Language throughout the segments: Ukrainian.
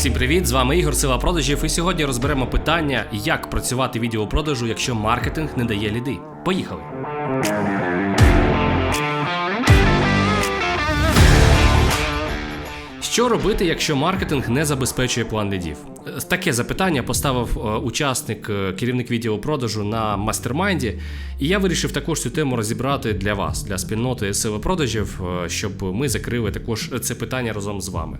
Всім привіт! З вами Ігор Сила продажів. І сьогодні розберемо питання, як працювати відеопродажу, якщо маркетинг не дає ліди. Поїхали! Що робити, якщо маркетинг не забезпечує план лідів? Е, Таке запитання поставив е, учасник, е, керівник відділу продажу на мастермайнді, і я вирішив також цю тему розібрати для вас, для спільноти сили продажів, щоб ми закрили також це питання разом з вами.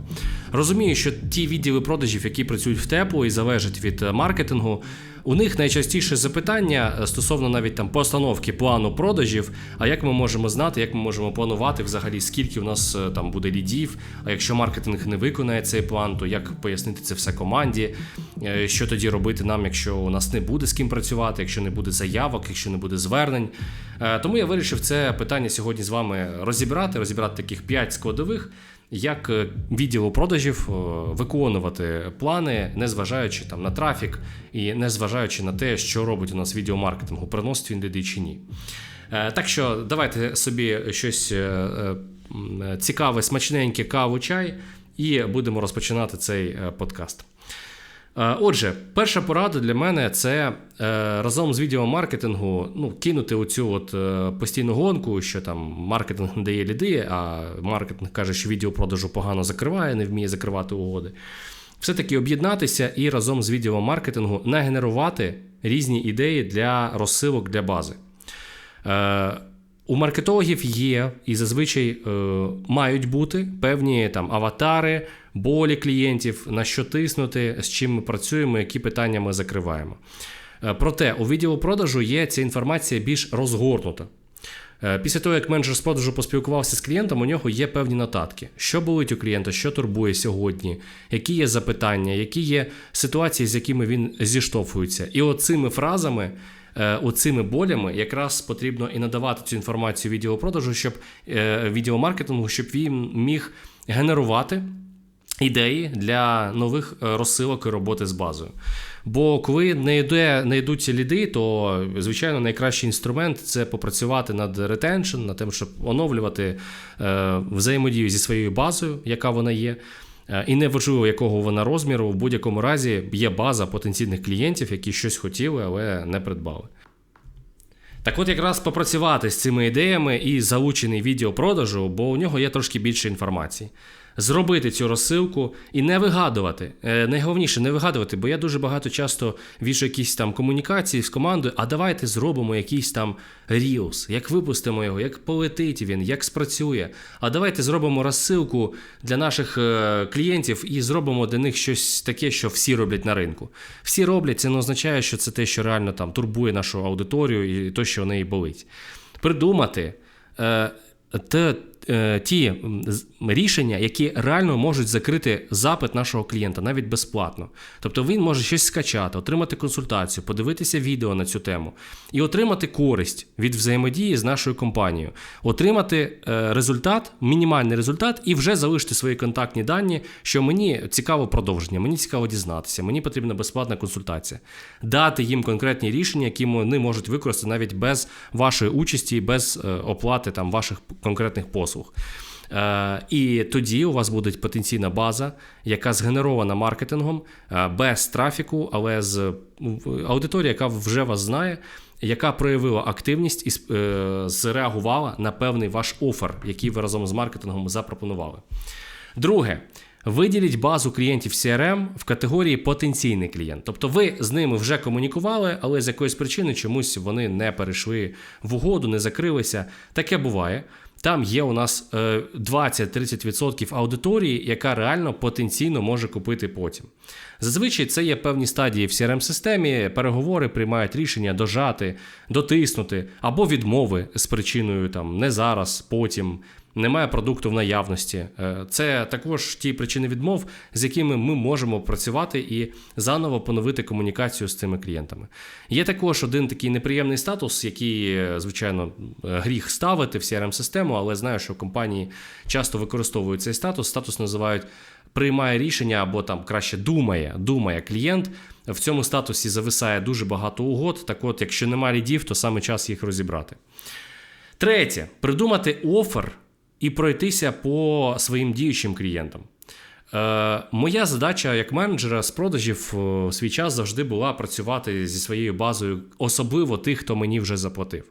Розумію, що ті відділи продажів, які працюють в тепло і залежать від маркетингу, у них найчастіше запитання е, стосовно навіть там постановки плану продажів. А як ми можемо знати, як ми можемо планувати взагалі, скільки у нас е, там буде лідів? А якщо маркетинг не виконає цей план, то як пояснити це все команді? Е, Що тоді робити нам, якщо у нас не буде з ким працювати, якщо не буде заявок, якщо не буде звернень? Тому я вирішив це питання сьогодні з вами розібрати, розібрати таких 5 складових як е, відділу продажів е, виконувати плани, незважаючи там на трафік і незважаючи на те, що робить у нас відеомаркетингу, приносить він ліди чи ні. Е, Так що давайте собі щось цікаве, смачненьке каву, чай, і будемо розпочинати цей подкаст. Е, Отже, перша порада для мене це е, разом з відеомаркетингу ну, кинути оцю от е, постійну гонку, що там маркетинг не дає ліди, а маркетинг каже, що відеопродажу погано закриває, не вміє закривати угоди. Все-таки об'єднатися і разом з відеомаркетингу нагенерувати різні ідеї для розсилок для бази. У маркетологів є і зазвичай е, мають бути певні там аватари, болі клієнтів, на що тиснути, з чим ми працюємо, які питання ми закриваємо. Е, проте у відділу продажу є ця інформація більш розгорнута. Е, Після того, як менеджер з продажу поспілкувався з клієнтом, у нього є певні нотатки. Що болить у клієнта, що турбує сьогодні, які є запитання, які є ситуації, з якими він зіштовхується. І оцими фразами, оцими болями якраз потрібно і надавати цю інформацію відеопродажу, щоб е, відеомаркетингу, щоб він міг генерувати ідеї для нових е, розсилок і роботи з базою. Бо коли не йде, не йдуть ці ліди, то звичайно найкращий інструмент це попрацювати над ретеншн, над тим, щоб оновлювати е, взаємодію зі своєю базою, яка вона є. Е, І неважливо, якого вона розміру, в будь-якому разі є база потенційних клієнтів, які щось хотіли, але не придбали. Так от якраз попрацювати з цими ідеями і залучений відео продажу, бо у нього є трошки більше інформації. Зробити цю розсилку і не вигадувати. Е, найголовніше не вигадувати, бо я дуже багато часто віжу якісь там комунікації з командою, а давайте зробимо якийсь там Reels, як випустимо його, як полетить він, як спрацює. А давайте зробимо розсилку для наших е, клієнтів і зробимо для них щось таке, що всі роблять на ринку. Всі роблять, це не означає, що це те, що реально там турбує нашу аудиторію і те, що в неї болить. Придумати. Е, те, ті рішення, які реально можуть закрити запит нашого клієнта навіть безплатно. Тобто він може щось скачати, отримати консультацію, подивитися відео на цю тему і отримати користь від взаємодії з нашою компанією, отримати е, результат, мінімальний результат, і вже залишити свої контактні дані, що мені цікаво продовження, мені цікаво дізнатися, мені потрібна безплатна консультація, дати їм конкретні рішення, які вони можуть використати навіть без вашої участі, і без е, оплати там ваших конкретних послуг. Е, І тоді у вас буде потенційна база, яка згенерована маркетингом е, без трафіку, але з в- аудиторія, яка вже вас знає, яка проявила активність і е, зреагувала на певний ваш офер, який ви разом з маркетингом запропонували. Друге. Виділіть базу клієнтів CRM в категорії потенційний клієнт. Тобто ви з ними вже комунікували, але з якоїсь причини чомусь вони не перейшли в угоду, не закрилися. Таке буває. Там є у нас е, 20-30% аудиторії, яка реально потенційно може купити потім. Зазвичай це є певні стадії в CRM-системі, переговори приймають рішення дожати, дотиснути або відмови з причиною там не зараз, потім. Немає продукту в наявності. Е, Це також ті причини відмов, з якими ми можемо працювати і заново поновити комунікацію з цими клієнтами. Є також один такий неприємний статус, який, е, звичайно, е, гріх ставити в CRM-систему, але знаю, що компанії часто використовують цей статус. Статус називають приймає рішення або там краще думає, думає клієнт. В цьому статусі зависає дуже багато угод. Так от, якщо немає лідів, то саме час їх розібрати. Третє, придумати офер і пройтися по своїм діючим клієнтам. Е, моя задача як менеджера з продажів е, в свій час завжди була працювати зі своєю базою, особливо тих, хто мені вже заплатив.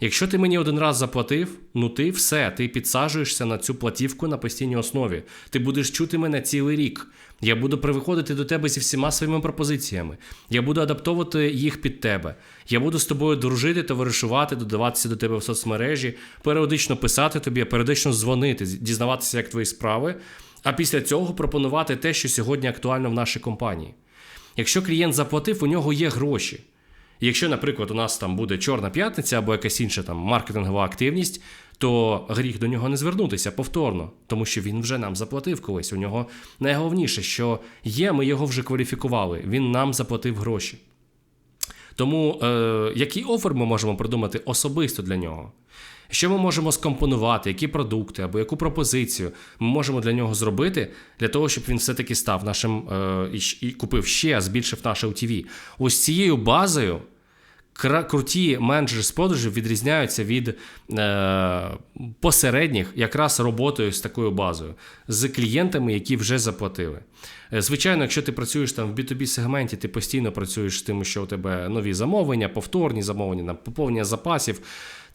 Якщо ти мені один раз заплатив, ну ти все, ти підсаджуєшся на цю платівку на постійній основі. Ти будеш чути мене цілий рік. Я буду приходити до тебе зі всіма своїми пропозиціями. Я буду адаптовувати їх під тебе. Я буду з тобою дружити, товаришувати, додаватися до тебе в соцмережі, періодично писати тобі, періодично дзвонити, дізнаватися, як твої справи. А після цього пропонувати те, що сьогодні актуально в нашій компанії. Якщо клієнт заплатив, у нього є гроші. Якщо, наприклад, у нас там буде Чорна п'ятниця або якась інша там маркетингова активність, то гріх до нього не звернутися повторно, тому що він вже нам заплатив колись. У нього найголовніше, що є, ми його вже кваліфікували. Він нам заплатив гроші. Тому е, який офер ми можемо придумати особисто для нього? Що ми можемо скомпонувати, які продукти або яку пропозицію ми можемо для нього зробити, для того, щоб він все-таки став нашим е, і, купив ще, збільшив наше UTV. Ось цією базою круті менеджери з продажів відрізняються від е, посередніх якраз роботою з такою базою, з клієнтами, які вже заплатили. Е, Звичайно, якщо ти працюєш там в B2B сегменті, ти постійно працюєш з тим, що у тебе нові замовлення, повторні замовлення, поповнення запасів.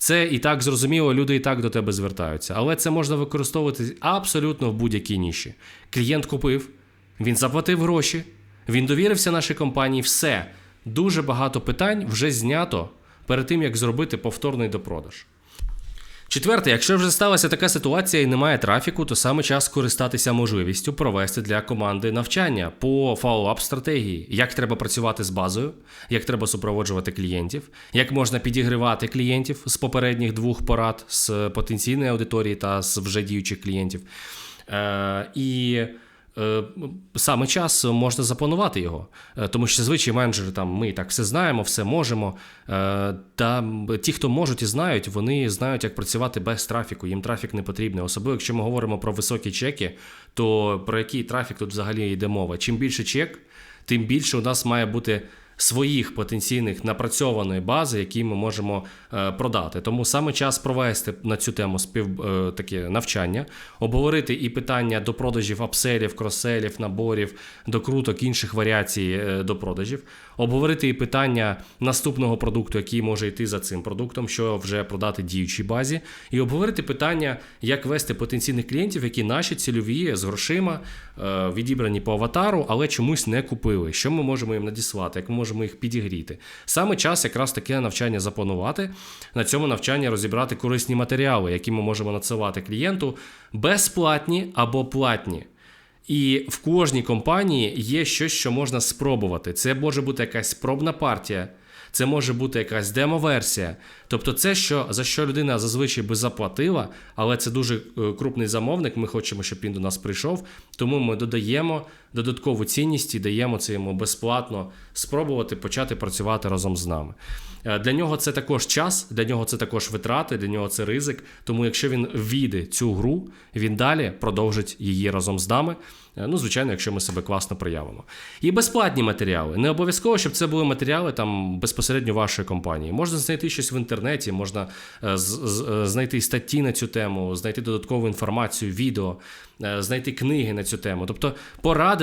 Це і так зрозуміло, люди і так до тебе звертаються. Але це можна використовувати абсолютно в будь-якій ніші. Клієнт купив, він заплатив гроші, він довірився нашій компанії, все. Дуже багато питань вже знято перед тим, як зробити повторний допродаж. Четверте, якщо вже сталася така ситуація і немає трафіку, то саме час користатися можливістю провести для команди навчання по фоллоуап стратегії, як треба працювати з базою, як треба супроводжувати клієнтів, як можна підігривати клієнтів з попередніх двох порад з потенційної аудиторії та з вже діючих клієнтів. Е, і саме час можна запланувати його. Е, Тому що зазвичай менеджери там ми так все знаємо, все можемо. Е, Та ті, хто можуть і знають, вони знають, як працювати без трафіку. Їм трафік не потрібний. Особливо, якщо ми говоримо про високі чеки, то про який трафік тут взагалі йде мова? Чим більше чек, тим більше у нас має бути. Своїх потенційних напрацьованої бази, які ми можемо е, продати. Тому саме час провести на цю тему спів е, таке навчання, обговорити і питання до продажів апселів, кроселів, наборів, докруток інших варіацій е, до продажів, обговорити і питання наступного продукту, який може йти за цим продуктом, що вже продати діючій базі, і обговорити питання, як вести потенційних клієнтів, які наші цільові з грошима відібрані по аватару, але чомусь не купили. Що ми можемо їм надіслати, як ми можемо їх підігріти. Саме час якраз таке навчання запланувати. На цьому навчанні розібрати корисні матеріали, які ми можемо надсилати клієнту, безплатні або платні. І в кожній компанії є щось, що можна спробувати. Це може бути якась спробна партія, це може бути якась демо-версія. Тобто, це що за що людина зазвичай би заплатила, але це дуже е, крупний замовник. Ми хочемо, щоб він до нас прийшов. Тому ми додаємо додаткову цінність і даємо це йому безплатно спробувати почати працювати разом з нами. Е, Для нього це також час, для нього це також витрати, для нього це ризик. Тому, якщо він війде цю гру, він далі продовжить її разом з нами. Е, Ну, звичайно, якщо ми себе класно проявимо. І безплатні матеріали. Не обов'язково, щоб це були матеріали там безпосередньо вашої компанії. Можна знайти щось в інтернеті, можна е, знайти статті на цю тему, знайти додаткову інформацію, відео, знайти книги на цю тему. Тобто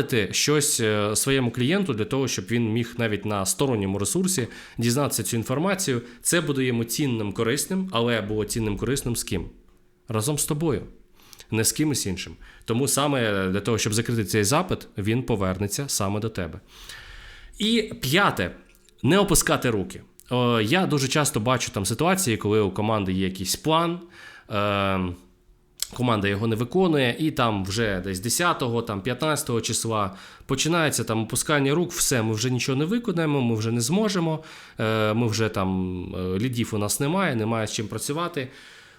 порадити щось е, своєму клієнту для того, щоб він міг навіть на сторонньому ресурсі дізнатися цю інформацію. Це буде йому цінним, корисним, але було цінним корисним з ким? Разом з тобою не з кимось іншим. Тому саме для того, щоб закрити цей запит, він повернеться саме до тебе. І п'яте не опускати руки. Я дуже часто бачу там ситуації, коли у команди є якийсь план. Команда його не виконує, і там вже десь 10-го, там 15-го числа починається там опускання рук, все, ми вже нічого не виконаємо, ми вже не зможемо. е, Ми вже там е, лідів у нас немає, немає з чим працювати.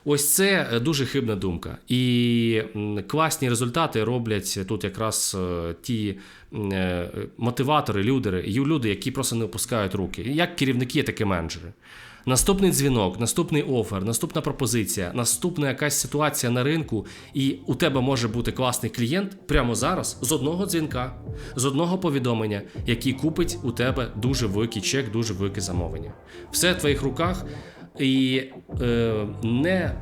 Ось це е, дуже хибна думка. І класні результати роблять тут якраз ті мотиватори, лідери, ю- люди, які просто не опускають руки. Як керівники, так і менеджери. Наступний дзвінок, наступний офер, наступна пропозиція, наступна якась ситуація на ринку, і у тебе може бути класний клієнт прямо зараз з одного дзвінка, з одного повідомлення, який купить у тебе дуже великий чек, дуже велике замовлення. Все в твоїх руках. і е, не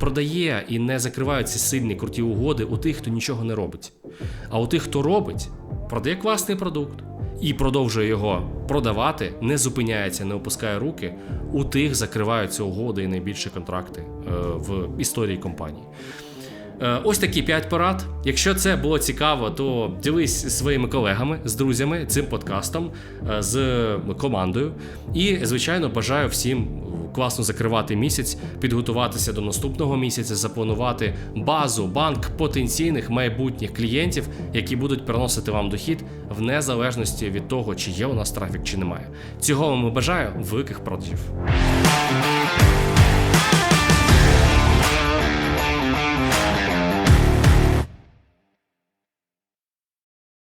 продає і не закриває ці сильні круті угоди у тих, хто нічого не робить. А у тих, хто робить, продає класний продукт і продовжує його продавати, не зупиняється, не опускає руки. У тих закриваються угоди і найбільші контракти е, в історії компанії. Е, Ось такі 5 порад. Якщо це було цікаво, то ділись зі своїми колегами, з друзями цим подкастом, е, з командою. І, звичайно, бажаю всім класно закривати місяць, підготуватися до наступного місяця, запланувати базу, банк потенційних майбутніх клієнтів, які будуть приносити вам дохід в незалежності від того, чи є у нас трафік, чи немає. Цього вам бажаю великих продажів.